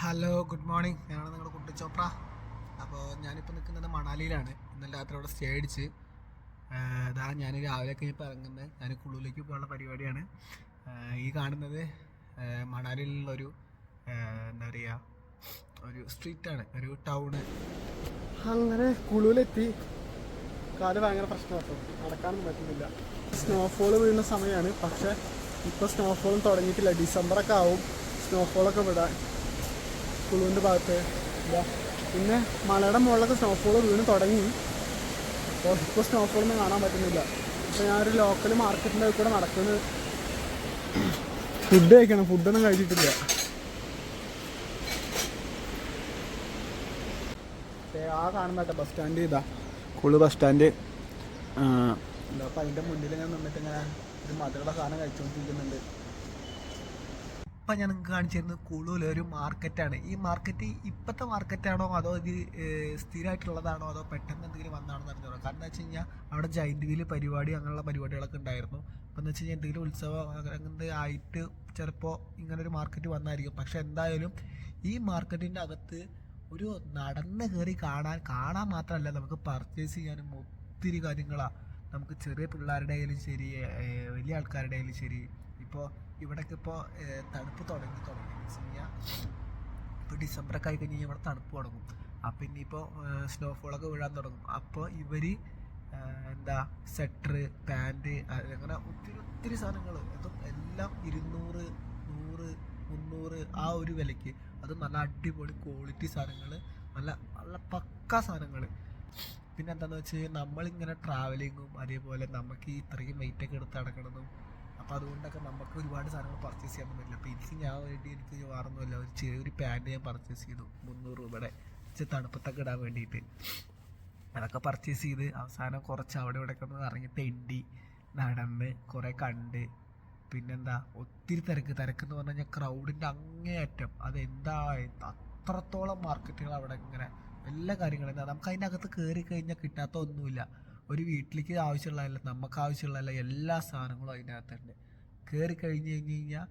Hello good morning ഞാനാണ് നിങ്ങളുടെ കുട്ടി ചോപ്ര. അപ്പോൾ ഞാനിപ്പോൾ നിൽക്കുന്നത് മണാലിയിലാണ്. ഇന്നലെ രാത്രി അവിടെ സ്റ്റേ അടിച്ച്. അതാ ഞാൻ രാവിലെ കഴിഞ്ഞപ്പോൾ ഇറങ്ങുന്നത് ഞാൻ കുളുവിലേക്ക് പോകാനുള്ള പരിപാടിയാണ്. ഈ കാണുന്നത് മണാലിയിലുള്ളൊരു എന്താ പറയുക ഒരു സ്ട്രീറ്റാണ് ഒരു ടൗണ് അങ്ങനെ കുളുവിലെത്തി. കാൽ ഭയങ്കര പ്രശ്നമാണ് നടക്കാനൊന്നും പറ്റുന്നില്ല. സ്നോഫോൾ വീഴുന്ന സമയമാണ് പക്ഷേ ഇപ്പോൾ സ്നോഫോളും തുടങ്ങിയിട്ടില്ല. ഡിസംബറൊക്കെ ആവും. സ്നോഫോളൊക്കെ വിടാൻ. കുളുവിന്റെ ഭാഗത്ത്. ഇതാ. പിന്നെ മലയുടെ മുകളിലൊക്കെ സ്നോഫോൾ വീണ് തുടങ്ങി. അപ്പോൾ ഇപ്പോൾ സ്നോഫോളൊന്നും കാണാൻ പറ്റുന്നില്ല. അപ്പോൾ ഞാനൊരു ലോക്കൽ മാർക്കറ്റിന്റെ കൂടെ നടക്കുന്നത് ഫുഡ് കഴിക്കണം. ഫുഡൊന്നും കഴിച്ചിട്ടില്ല. ആ കാണുന്ന ബസ് സ്റ്റാൻഡ് ഇതാ. കുളു ബസ് സ്റ്റാൻഡ് അപ്പോൾ അപ്പം അതിന്റെ മുന്നിൽ ഞാൻ നിന്നിട്ട് ഇങ്ങനെ ഒരു മധുരമുള്ള സാധനം കഴിച്ചുകൊണ്ടിരിക്കുന്നുണ്ട്. ഇപ്പം ഞാൻ നിങ്ങൾക്ക് കാണിച്ചു തരുന്നത് കൂടുതലും ഒരു മാർക്കറ്റാണ് ഈ മാർക്കറ്റ് ഇപ്പോഴത്തെ മാർക്കറ്റാണോ അതോ ഇത് സ്ഥിരമായിട്ടുള്ളതാണോ അതോ പെട്ടെന്ന് എന്തെങ്കിലും വന്നാണോ എന്ന് അറിഞ്ഞോ കാരണം എന്ന് വെച്ച് കഴിഞ്ഞാൽ അവിടെ ജൈന്റ് വീൽ പരിപാടി അങ്ങനെയുള്ള പരിപാടികളൊക്കെ ഉണ്ടായിരുന്നു. അപ്പം എന്ന് വെച്ച് കഴിഞ്ഞാൽ എന്തെങ്കിലും ഉത്സവം അങ്ങനെ ആയിട്ട് ചിലപ്പോൾ ഒരു മാർക്കറ്റ് വന്നായിരിക്കും. പക്ഷേ എന്തായാലും ഈ മാർക്കറ്റിന്റെ അകത്ത് ഒരു നടന്ന് കയറി കാണാൻ കാണാൻ മാത്രമല്ല നമുക്ക് പർച്ചേസ് ചെയ്യാനും ഒത്തിരി കാര്യങ്ങളാണ് നമുക്ക് ചെറിയ പിള്ളേരുടെ ആയാലും ശരി വലിയ ആൾക്കാരുടെ ആയാലും ശരി. ഇപ്പോൾ ഇവിടേക്ക് ഇപ്പോൾ തണുപ്പ് തുടങ്ങി തുടങ്ങി. വെച്ച് കഴിഞ്ഞാൽ ഇപ്പോൾ ഡിസംബറൊക്കെ ആയി കഴിഞ്ഞ് കഴിഞ്ഞാൽ ഇവിടെ തണുപ്പ് തുടങ്ങും. അപ്പം ഇനിയിപ്പോൾ സ്നോഫോളൊക്കെ വീഴാൻ തുടങ്ങും. അപ്പോൾ ഇവർ എന്താ സെറ്റർ പാന്റ് അങ്ങനെ ഒത്തിരി ഒത്തിരി സാധനങ്ങൾ അതും എല്ലാം ഇരുന്നൂറ് നൂറ് മുന്നൂറ് ആ ഒരു വിലയ്ക്ക്. അത് നല്ല അടിപൊളി ക്വാളിറ്റി സാധനങ്ങൾ നല്ല നല്ല പക്ക സാധനങ്ങൾ പിന്നെ എന്താണെന്ന് വെച്ച് കഴിഞ്ഞാൽ നമ്മളിങ്ങനെ ട്രാവലിങ്ങും അതേപോലെ നമുക്ക് ഈ ഇത്രയും വെയിറ്റൊക്കെ എടുത്ത് നടക്കണതും അപ്പോൾ അതുകൊണ്ടൊക്കെ നമുക്ക് ഒരുപാട് സാധനങ്ങൾ പർച്ചേസ് ചെയ്യാൻ പറ്റില്ല. അപ്പോൾ എനിക്ക് ഞാൻ വേണ്ടി എനിക്ക് വേറൊന്നുമില്ല ഒരു ചെറിയൊരു പാന്റ് ഞാൻ പർച്ചേസ് ചെയ്തു. മുന്നൂറ് രൂപയുടെ. ഇച്ചിരി തണുപ്പത്തൊക്കെ ഇടാൻ വേണ്ടിയിട്ട്. അതൊക്കെ പർച്ചേസ് ചെയ്ത് അവസാനം കുറച്ച് അവിടെ ഇവിടെ ഒക്കെ ഇറങ്ങി തെണ്ടി നടന്ന് കുറേ കണ്ട്. പിന്നെന്താ? ഒത്തിരി തിരക്ക്. തിരക്ക് എന്ന് പറഞ്ഞു കഴിഞ്ഞാൽ ക്രൗഡിന്റെ അങ്ങേയറ്റം. അതെന്താ? അത്രത്തോളം മാർക്കറ്റുകൾ അവിടെ ഇങ്ങനെ എല്ലാ കാര്യങ്ങളും. എന്താ നമുക്ക് അതിന്റെ അകത്ത് കയറി കഴിഞ്ഞാൽ കിട്ടാത്ത ഒന്നുമില്ല. ഒരു വീട്ടിലേക്ക് ആവശ്യമുള്ളതല്ല നമുക്ക് ആവശ്യമുള്ളതല്ല എല്ലാ സാധനങ്ങളും അതിനകത്തുണ്ട്. കയറി കഴിഞ്ഞ് കഴിഞ്ഞ് കഴിഞ്ഞാൽ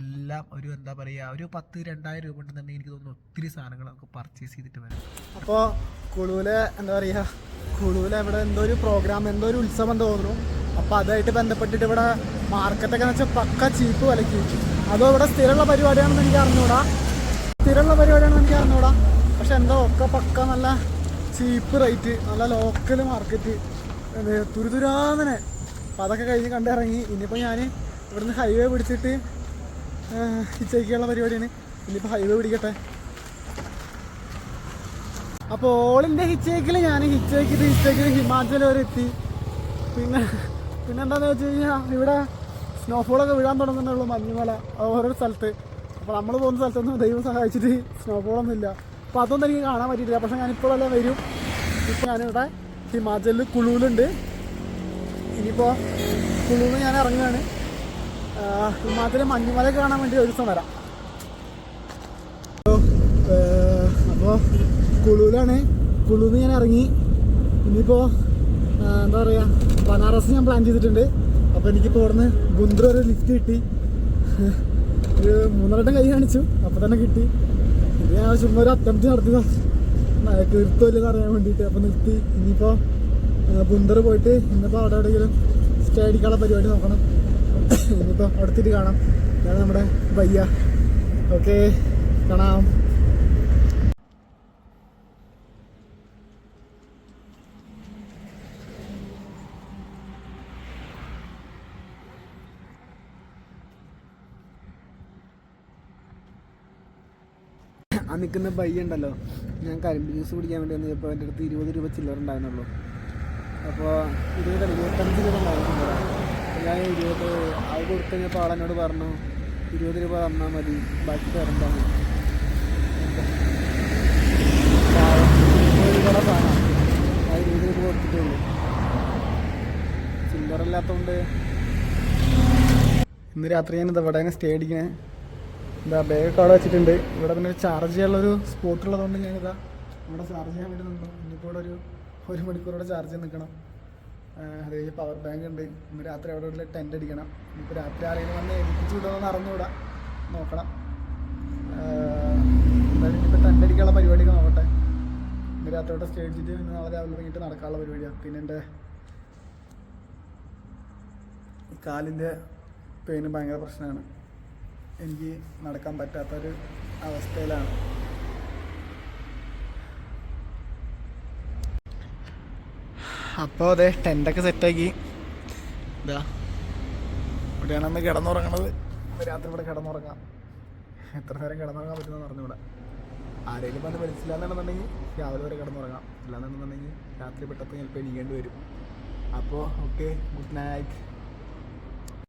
എല്ലാം ഒരു എന്താ പറയുക ഒരു പത്ത് രണ്ടായിരം രൂപ ഉണ്ടെന്നുണ്ടെങ്കിൽ എനിക്ക് തോന്നുന്നു ഒത്തിരി സാധനങ്ങൾ നമുക്ക് പർച്ചേസ് ചെയ്തിട്ട് വരാം. അപ്പോൾ കുളുവിലെ എന്താ പറയുക കുളുവിലെ ഇവിടെ എന്തോ ഒരു പ്രോഗ്രാം എന്തോ ഒരു ഉത്സവം തോന്നുന്നു. അപ്പോൾ അതായിട്ട് ബന്ധപ്പെട്ടിട്ട് ഇവിടെ മാർക്കറ്റൊക്കെ എന്ന് വെച്ചാൽ പക്ക ചീപ്പ് വിലയ്ക്ക് അതോ ഇവിടെ സ്ഥിരമുള്ള പരിപാടിയാണെന്ന് എനിക്ക് അറിഞ്ഞൂടാ. സ്ഥിരമുള്ള പരിപാടിയാണെന്ന് എനിക്ക് അറിഞ്ഞൂടാ. പക്ഷെ എന്തോ ഒക്കെ പക്ക നല്ല ചീപ്പ് റേറ്റ് നല്ല ലോക്കൽ മാർക്കറ്റ് തുരുതുരാന്നനെ അപ്പം അതൊക്കെ കഴിഞ്ഞ് കണ്ടിറങ്ങി. ഇനിയിപ്പോൾ ഞാൻ ഇവിടുന്ന് ഹൈവേ പിടിച്ചിട്ട് ഇച്ചയ്ക്കുള്ള പരിപാടിയാണ്. ഇനിയിപ്പോൾ ഹൈവേ പിടിക്കട്ടെ. അപ്പോൾ ഇന്ത്യ ഹിച്ചേക്കിൽ ഞാൻ ഹിച്ചേക്കിൽ ഹിച്ചേക്കിൽ ഹിമാചൽ വരെ എത്തി. പിന്നെ പിന്നെ എന്താണെന്ന് വെച്ച് കഴിഞ്ഞാൽ ഇവിടെ സ്നോഫോളൊക്കെ വീഴാൻ തുടങ്ങുന്നുള്ളൂ മഞ്ഞുമല. ഓരോ സ്ഥലത്ത്. അപ്പോൾ നമ്മൾ പോകുന്ന സ്ഥലത്തൊന്നും ദൈവം സഹായിച്ചിട്ട് സ്നോഫോളൊന്നും ഇല്ല അപ്പോൾ അതൊന്നും എനിക്ക് കാണാൻ പറ്റിയിട്ടില്ല. പക്ഷേ ഞാനിപ്പോഴെല്ലാം വരും. ഇപ്പോൾ ഞാനിവിടെ ഹിമാചലിൽ കുളുവിലുണ്ട് ഇനിയിപ്പോൾ കുളുവിൽ ഞാൻ ഇറങ്ങുകയാണ്. ഹിമാചലിൽ മഞ്ഞുമല കാണാൻ വേണ്ടി ഒരു ദിവസം വരാം. അപ്പോൾ കുളുവിലാണ് കുളുവിൽ ഞാൻ ഇറങ്ങി. ഇനിയിപ്പോൾ എന്താ പറയുക ബനാറസ് ഞാൻ പ്ലാൻ ചെയ്തിട്ടുണ്ട്. അപ്പോൾ എനിക്കിപ്പോൾ ഇവിടുന്ന് ഗുന്ത്ര ഒരു ലിഫ്റ്റ് കിട്ടി. ഒരു മൂന്നരട്ടം കൈ കാണിച്ചു. അപ്പോൾ തന്നെ കിട്ടി. ഞാൻ ചുമ്മാ ഒരു അറ്റംപ്റ്റ് നടത്തിയതാ. കീർത്തമില്ലെന്ന് അറിയാൻ വേണ്ടിയിട്ട്. അപ്പോൾ നിർത്തി. ഇനിയിപ്പോൾ ബുന്ദർ പോയിട്ട് ഇന്നിപ്പോൾ അവിടെ എവിടെയെങ്കിലും സ്റ്റേ അടിക്കാനുള്ള പരിപാടി നോക്കണം. ഇനിയിപ്പോൾ അടുത്തിട്ട് കാണാം. ഇതാണ് നമ്മുടെ ബയ്യ ഓക്കെ. കാണാം. ആ നിൽക്കുന്ന ബൈ ഉണ്ടല്ലോ. ഞാൻ കരിമ്പ് ജ്യൂസ് കുടിക്കാൻ വേണ്ടി വന്നപ്പോൾ എന്റെ അടുത്ത് ഇരുപത് രൂപ ചില്ലറ ഉണ്ടായിരുന്നുള്ളൂ. അപ്പോൾ ഇരുപത് ഇരുപത്തഞ്ച് രൂപ ഉണ്ടായിരുന്നു ഞാൻ ഇരുപത് അത് കൊടുത്ത് കഴിഞ്ഞപ്പോൾ ആളെന്നോട് പറഞ്ഞു ഇരുപത് രൂപ തന്നാൽ മതി. ബാക്കി ആ ഇരുപത് ഇന്ന് രാത്രി ഞാൻ ഇത് സ്റ്റേ അടിക്കണേ. എന്താ ബാഗൊക്കെ അവിടെ വെച്ചിട്ടുണ്ട്. ഇവിടെ പിന്നെ ചാർജ് ചെയ്യാനുള്ളൊരു സ്പോട്ട് ഉള്ളതുകൊണ്ട് ഞാനിതാ ഇവിടെ ചാർജ് ചെയ്യാൻ വേണ്ടി നിന്നു. ഇനിയിപ്പോൾ ഇവിടെ ഒരു ഒരു മണിക്കൂറോടെ ചാർജ് ചെയ്ത് നിൽക്കണം അതേപോലെ പവർ ബാങ്ക് ഉണ്ട്. ഇന്ന് രാത്രി അവിടെ ഇവിടെ ടെന്റ് അടിക്കണം. ഇപ്പോൾ രാത്രി ആരെങ്കിലും വന്ന് ഏൽപ്പിച്ച് വിടുമെന്ന് അറിഞ്ഞുകൂടാ. നോക്കണം. രാത്രിക്കുള്ള പരിപാടിയൊക്കെ നോക്കട്ടെ. ഇന്ന് രാത്രിയോടെ സ്റ്റേ അടിച്ചിട്ട് ഇന്ന് നാളെ രാവിലെ തുടങ്ങിയിട്ട് നടക്കാനുള്ള പരിപാടിയാണ് പിന്നെ എന്റെ കാലിന്റെ പെയിന് ഭയങ്കര പ്രശ്നമാണ്. എനിക്ക് നടക്കാൻ പറ്റാത്തൊരു അവസ്ഥയിലാണ്. അപ്പോൾ അതെ ടെന്റൊക്കെ സെറ്റാക്കി ഇതാ ഇവിടെയാണ് അന്ന് കിടന്നുറങ്ങണത്. രാത്രി ഇവിടെ കിടന്നുറങ്ങാം. എത്ര നേരം കിടന്നുറങ്ങാൻ പറ്റുമെന്ന് ഇവിടെ ആരെങ്കിലും അത് എന്നുണ്ടെന്നുണ്ടെങ്കിൽ രാവിലെ വരെ കിടന്നുറങ്ങാം. ഇല്ലാന്നുണ്ടെന്നുണ്ടെങ്കിൽ രാത്രി പെട്ടെന്ന് ചിലപ്പോൾ എണീക്കേണ്ടി വരും. അപ്പോൾ ഓക്കെ ഗുഡ് നൈറ്റ്